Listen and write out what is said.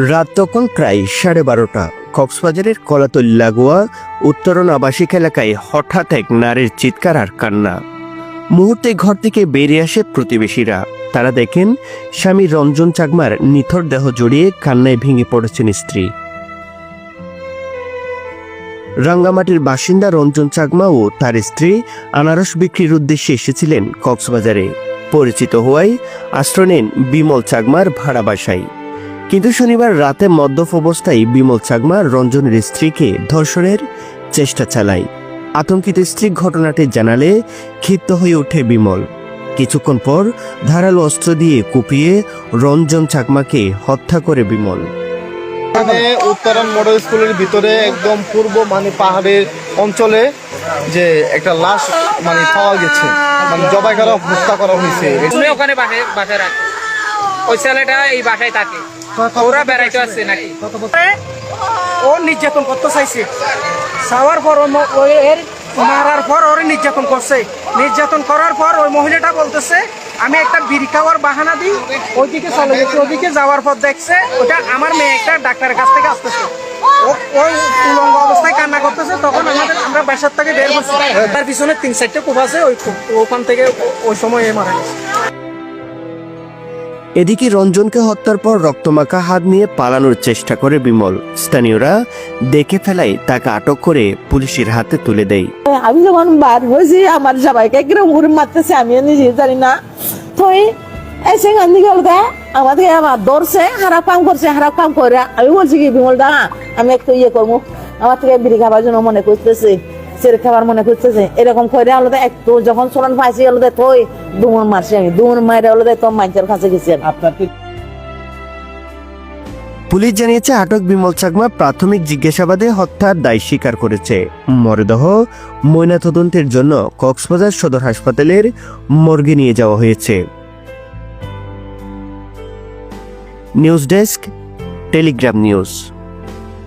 রাত তখন প্রায় সাড়ে বারোটা। কক্সবাজারের কলাতল লাগোয়া উত্তরণ আবাসিক এলাকায় হঠাৎ এক নারীর চিৎকার আর কান্না। মুহূর্তে ঘর থেকে বেরিয়ে আসে প্রতিবেশীরা। তারা দেখেন, স্বামী রঞ্জন চাকমার নিথর দেহ জড়িয়ে কান্নায় ভেঙে পড়েছেন স্ত্রী। রাঙ্গামাটির বাসিন্দা রঞ্জন চাকমা ও তার স্ত্রী আনারস বিক্রির উদ্দেশ্যে এসেছিলেন কক্সবাজারে। পরিচিত হওয়ায় আশ্রয় নেন বিমল চাকমার ভাড়া বাসায়। কিন্তু শনিবার রাতে মদ্যপ অবস্থায় বিমল চাকমা রঞ্জনের স্ত্রীকে ধর্ষণের চেষ্টা চালায়। আতঙ্কিত স্ত্রী ঘটনাটি জানালে ক্ষিপ্ত হয়ে ওঠে বিমল। কিছুক্ষণ পর ধারালো অস্ত্র দিয়ে কুপিয়ে রঞ্জন চাকমাকে হত্যা করে বিমল। এখানে উত্তরণ মডেল স্কুলের ভিতরে একদম পূর্ব মানে পাহাড়ের অঞ্চলে যে একটা লাশ মানে পাওয়া গেছে। মানে জবাই করা হত্যা করা হয়েছে। ওখানে বাসায় ওই ছেলেটা এই বাসায় থাকে। ওরা বেড়াইতে আসছে নাকি? ও নির্যাতন করতে চাইছে। চাওয়ার পর এর মারার পর ওর নির্যাতন করছে। নির্যাতন করার পর ওই মহিলাটা বলতেছে আমি একটা বিড়ি খাওয়ার বাহানা দিই ওইদিকে চলে গেছে ওইদিকে যাওয়ার পর দেখছে ওটা আমার মেয়ে একটা ডাক্তারের কাছ থেকে আসতেছে। ওই উলঙ্গ অবস্থায় কান্না করতেছে তখন আমাদের আমরা বাসার থেকে বের করছি তার পিছনে তিন চারটে কূপ আছে ওই ওখান থেকে ওই সময় এ মারা গেছে। এদিকে রঞ্জনকে হত্যার পর রক্তমাখা হাত নিয়ে পালানোর চেষ্টা করে বিমল। স্থানীয়রা দেখে ফেলায় তাকে আটক করে পুলিশের হাতে তুলে দেয়। আমি যখন বার হয়েছি, আমার সবাইকে কিরম করে মারতেছে আমি নিজে জানি না। এসে আমার ধরছে করছে করে। আমি বলছি কি বিমল দা আমি একটু ইয়ে করব। আমার থেকে বিড়ি খাবার জন্য মনে করতেছে। সেরে খাবার মনে করতেছে এরকম করে আলাদা একটু যখন চলন পাইছি আলাদা থই দুমন মারছি আমি দুমন মারে আলাদা তো মানুষের কাছে গেছি আমি। পুলিশ জানিয়েছে আটক বিমল চাকমা প্রাথমিক জিজ্ঞাসাবাদে হত্যার দায় স্বীকার করেছে। মরদেহ ময়নাতদন্তের জন্য কক্সবাজার সদর হাসপাতালের মর্গে নিয়ে যাওয়া হয়েছে। News desk Telegram news.